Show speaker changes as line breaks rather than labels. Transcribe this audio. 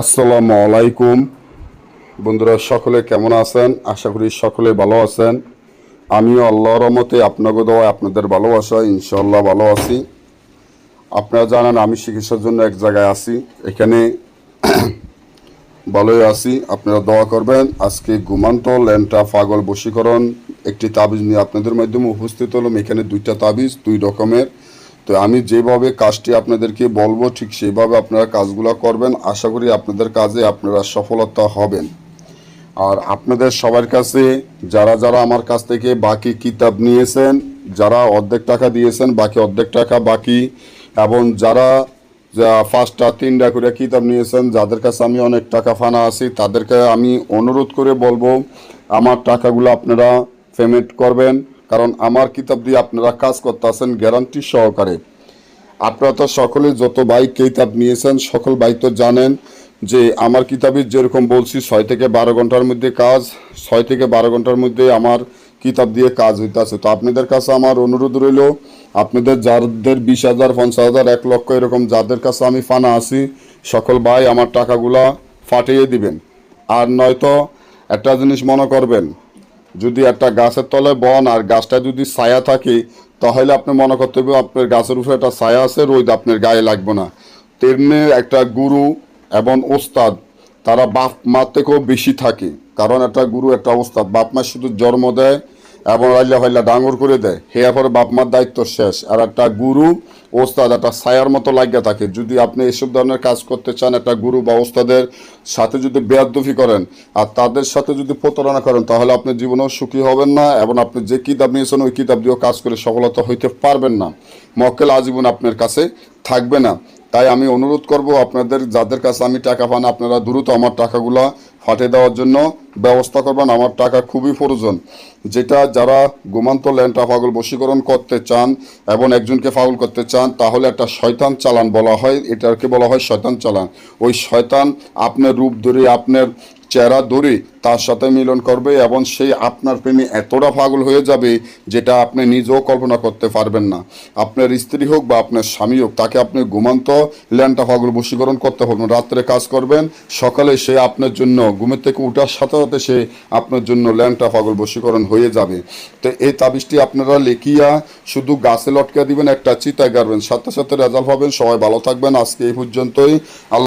আসসালামু আলাইকুম। বন্ধুরা, সকলে কেমন আছেন? আশা করি সকলে ভালো আছেন। আমিও আল্লাহর রহমতে আপনাকে দেওয়া আপনাদের ভালোবাসা ইনশাল্লাহ ভালো আছি। আপনারা জানেন আমি চিকিৎসার জন্য এক জায়গায় আছি। এখানে ভালোই আছি। আপনারা দোয়া করবেন। আজকে ঘুমান্ত ল্যান্টা পাগল বশীকরণ একটি তাবিজ নিয়ে আপনাদের মাধ্যমে উপস্থিত হলাম। এখানে দুইটা তাবিজ, দুই রকমের। তো আমি যেভাবে কাজটি আপনাদেরকে বলব, ঠিক সেইভাবে আপনারা কাজগুলো করবেন। আশা করি আপনাদের কাজে আপনারা সফলতা হবেন। আর আপনাদের সবার কাছে, যারা যারা আমার কাছ থেকে বাকি কিতাব নিয়েছেন, যারা অর্ধেক টাকা দিয়েছেন, বাকি অর্ধেক টাকা বাকি, এবং যারা যা পাঁচটা, তিনটা করে কিতাব নিয়েছেন, যাদের কাছে আমি অনেক টাকা ফানা আছি, তাদেরকে আমি অনুরোধ করে বলব, আমার টাকাগুলো আপনারা পেমেন্ট করবেন। কারণ আমার কিতাব দিয়ে আপনারা কাজ করতে আছেন গ্যারান্টি সহকারে। আপনারা তো সকলে যত বাইক কিতাব নিয়েছেন, সকল বাইক তো জানেন যে আমার কিতাবে যেরকম বলছি, ছয় থেকে বারো ঘণ্টার মধ্যে কাজ, ছয় থেকে বারো ঘণ্টার মধ্যে আমার কিতাব দিয়ে কাজ হইতেছে। তো আপনাদের কাছে আমার অনুরোধ রইল, আপনাদের যাদের বিশ হাজার, পঞ্চাশ হাজার, এক লক্ষ এরকম যাদের কাছে আমি ফানা আছি, সকল ভাই আমার টাকাগুলা ফাটিয়ে দিবেন। আর নয়তো একটা জিনিস মনে করবেন যদি একটা গাছের তলায় বন আর গাছটা যদি ছায়া থাকে, তাহলে আপনি মনে করতে হবে আপনার গাছের উপরে একটা ছায়া আছে, রোদ আপনার গায়ে লাগবে না। তেমনি একটা গুরু এবং ওস্তাদ, তারা বাপ মার থেকেও বেশি থাকে। কারণ একটা গুরু, একটা ওস্তাদ বাপ মা শুধু জন্ম দেয় এবং রাইলা ফাইলা ডাঙর করে দেয়। হেয়া পরে বাপ মার দায়িত্ব শেষ। আর একটা গুরু, ওস্তাদ, একটা ছায়ার মতো লাগিয়ে থাকে। যদি আপনি এসব ধরনের কাজ করতে চান, একটা গুরু বা ওস্তাদের সাথে যদি বেয়াদফি করেন, আর তাদের সাথে যদি প্রতারণা করেন, তাহলে আপনি জীবনেও সুখী হবেন না এবং আপনি যে কিতাব নিয়েছেন, ওই কিতাব দিয়েও কাজ করে সফলতা হইতে পারবেন না। মক্কেল আজীবন আপনার কাছে থাকবে না। তাই আমি অনুরোধ করব আপনাদের, যাদের কাছে আমি টাকা পান, আপনারা দ্রুত আমার টাকাগুলা ফাটে দেওয়ার জন্য ব্যবস্থা করবেন। আমার টাকা খুবই প্রয়োজন। যেটা যারা গোমান্ত ল্যান্ডটা পাগল বশীকরণ করতে চান এবং একজনকে ফাগল করতে চান, তাহলে একটা শয়তান চালান বলা হয়। এটাকে বলা হয় শয়তান চালান। ওই শয়তান আপনার রূপ ধরে আপনার চেহারা ধরে তার সাথে মিলন করবে এবং সেই আপনার প্রেমে এতটা পাগল হয়ে যাবে যেটা আপনি নিজেও কল্পনা করতে পারবেন না। আপনার স্ত্রী হোক বা আপনার স্বামী হোক, তাকে আপনি ঘুমান্ত ল্যান্ডটা পাগল বশীকরণ করতে পারবেন রাত্রে কাজ করবেন, সকালে সে আপনার জন্য, ঘুমের থেকে উঠার সাথে সাথে সে আপনার জন্য ল্যান্ডটা পাগল বশীকরণ হয়ে যাবে। তো এই তাবিজটি আপনারা লেখিয়া শুধু গাছে লটকা দিবেন, একটা চিতায় গাড়বেন। সাথে সাথে রেজাল্ট পাবেন। সবাই ভালো থাকবেন। আজকে এই পর্যন্তই। আল্লাহ